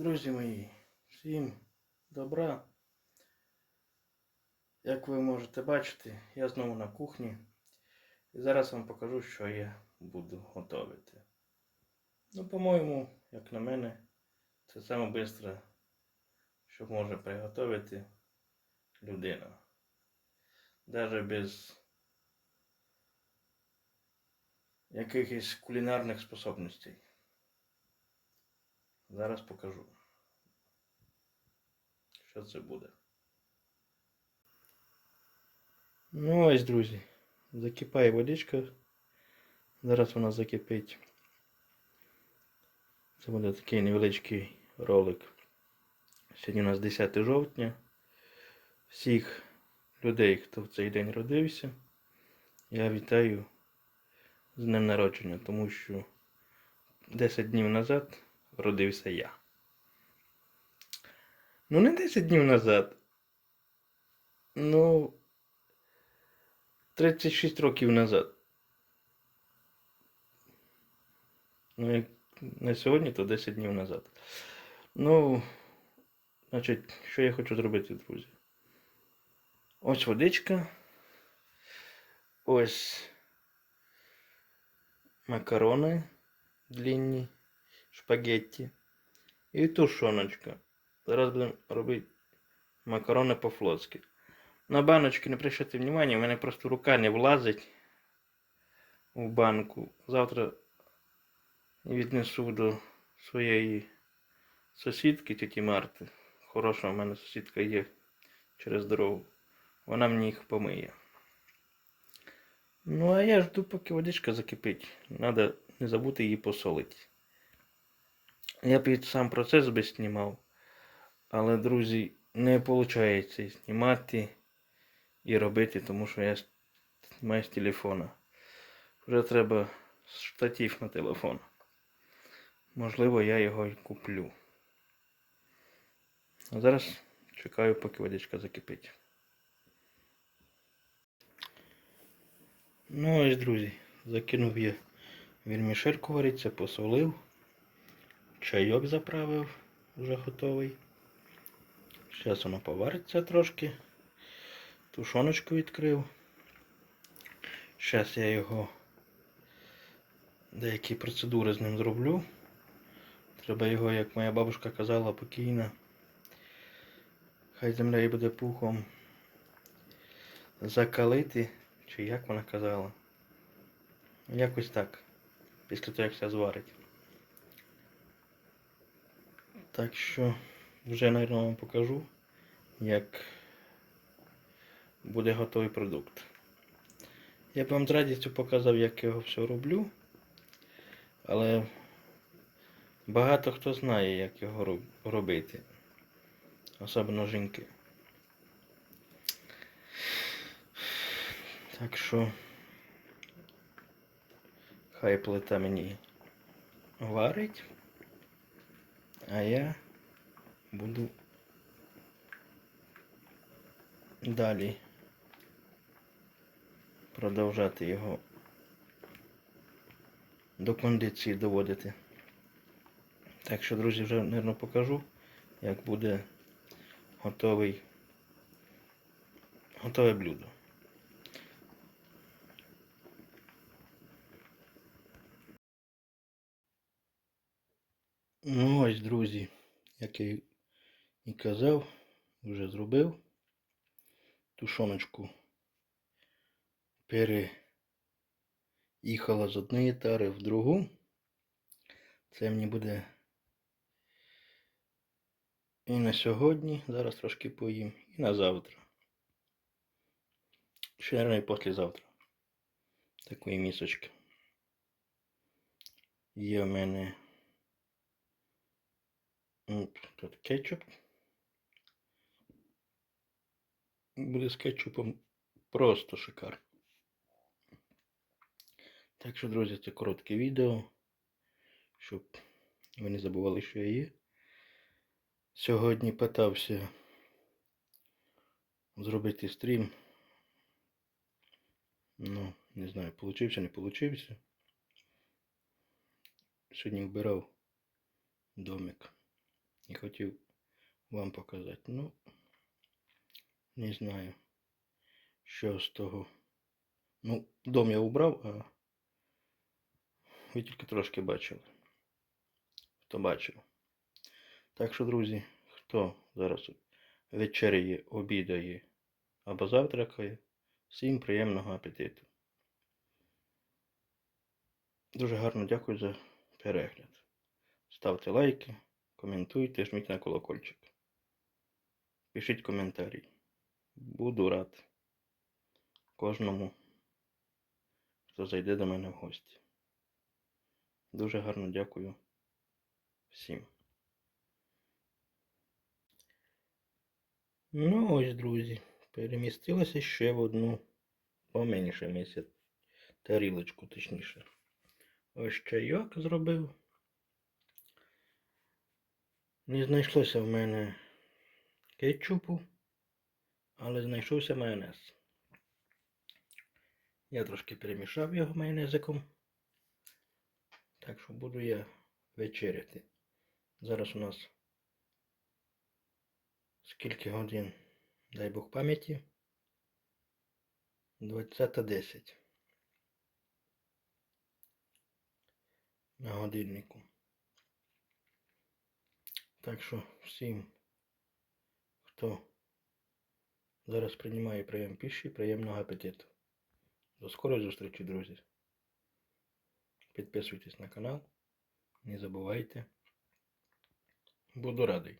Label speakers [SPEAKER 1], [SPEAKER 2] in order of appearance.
[SPEAKER 1] Друзі мої, всім добра. Як ви можете бачити, я знову на кухні. І зараз вам покажу, що я буду готувати. Ну, по-моєму, як на мене, це саме швидке, що може приготувати людина. Навіть без якихось кулінарних способностей. Зараз покажу. Що це буде. Ну ось, друзі. Закипає водичка. Зараз вона закипить. Це буде такий невеличкий ролик. Сьогодні у нас 10 жовтня. Всіх людей, хто в цей день родився, я вітаю з днем народження, тому що 10 днів назад родився я. Ну, не 10 днів назад. Ну. 36 років назад. Ну, як на сьогодні, то 10 днів назад. Ну, значить, що я хочу зробити, друзі? Ось водичка. Ось макарони длинні, шпагетті. І тушоночка. Зараз будемо робити макарони по-флотськи. На баночки не прийшли внимання, у мене просто рука не влазить у банку. Завтра віднесу до своєї сусідки тіті Марти. Хороша у мене сусідка є через дорогу. Вона мені їх помиє. Ну, а я жду, поки водичка закипить. Надо не забути її посолити. Я під сам процес би знімав. Але, друзі, не виходить знімати і робити, тому що я знімаю з телефона. Вже треба штатив на телефон. Можливо, я його і куплю. А зараз чекаю, поки водичка закипить. Ну ось, друзі, закинув я вірмішельку вариться, посолив, чайок заправив, вже готовий. Зараз воно повариться трошки. Тушоночку відкрив. Зараз я його деякі процедури з ним зроблю. Треба його, як моя бабушка казала, покійна. Хай земля і буде пухом. Закалити. Чи як вона казала? Якось так. Після того, як все зварить. Так що вже, мабуть, вам покажу, як буде готовий продукт. Я б вам з радістю показав, як я його все роблю. Але багато хто знає, як його робити. Особливо жінки. Так що хай плита мені варить, а я буду далі продовжати його до кондиції доводити. Так що, друзі, вже, мабуть, покажу, як буде готовий, готове блюдо. Ну ось, друзі, як я і казав, вже зробив тушоночку переїхала з однієї тари в другу. Це мені буде і на сьогодні, зараз трошки поїм, і на завтра. Ще, наверное, і післязавтра. Такої місочки. Є в мене тут кетчуп. Буде з кетчупом просто шикарно. Так що, друзі, це коротке відео, щоб ви не забували, що я є. Сьогодні питався зробити стрім. Ну, не знаю, получився, не получився. Сьогодні вбирав домик і хотів вам показати. Ну, не знаю, що з того. Ну, дом я убрав, а ви тільки трошки бачили. Хто бачив. Так що, друзі, хто зараз вечеряє, обідає або завтракає, всім приємного апетиту. Дуже гарно дякую за перегляд. Ставте лайки, коментуйте, жміть на колокольчик. Пишіть коментарі. Буду рад кожному, хто зайде до мене в гості. Дуже гарно дякую всім. Ну ось, друзі, перемістилося ще в одну поменше місяць тарілочку, точніше. Ось чайок зробив. Не знайшлося в мене кетчупу, але знайшовся майонез. Я трошки перемішав його майонезиком. Так що буду я вечеряти. Зараз у нас скільки годин, дай Бог пам'яті. 20.10 на годиннику. Так що всім, хто зараз приймає прийом піші, приємного апетиту. До скорої зустрічі, друзі. Підписуйтесь на канал. Не забувайте. Буду радий.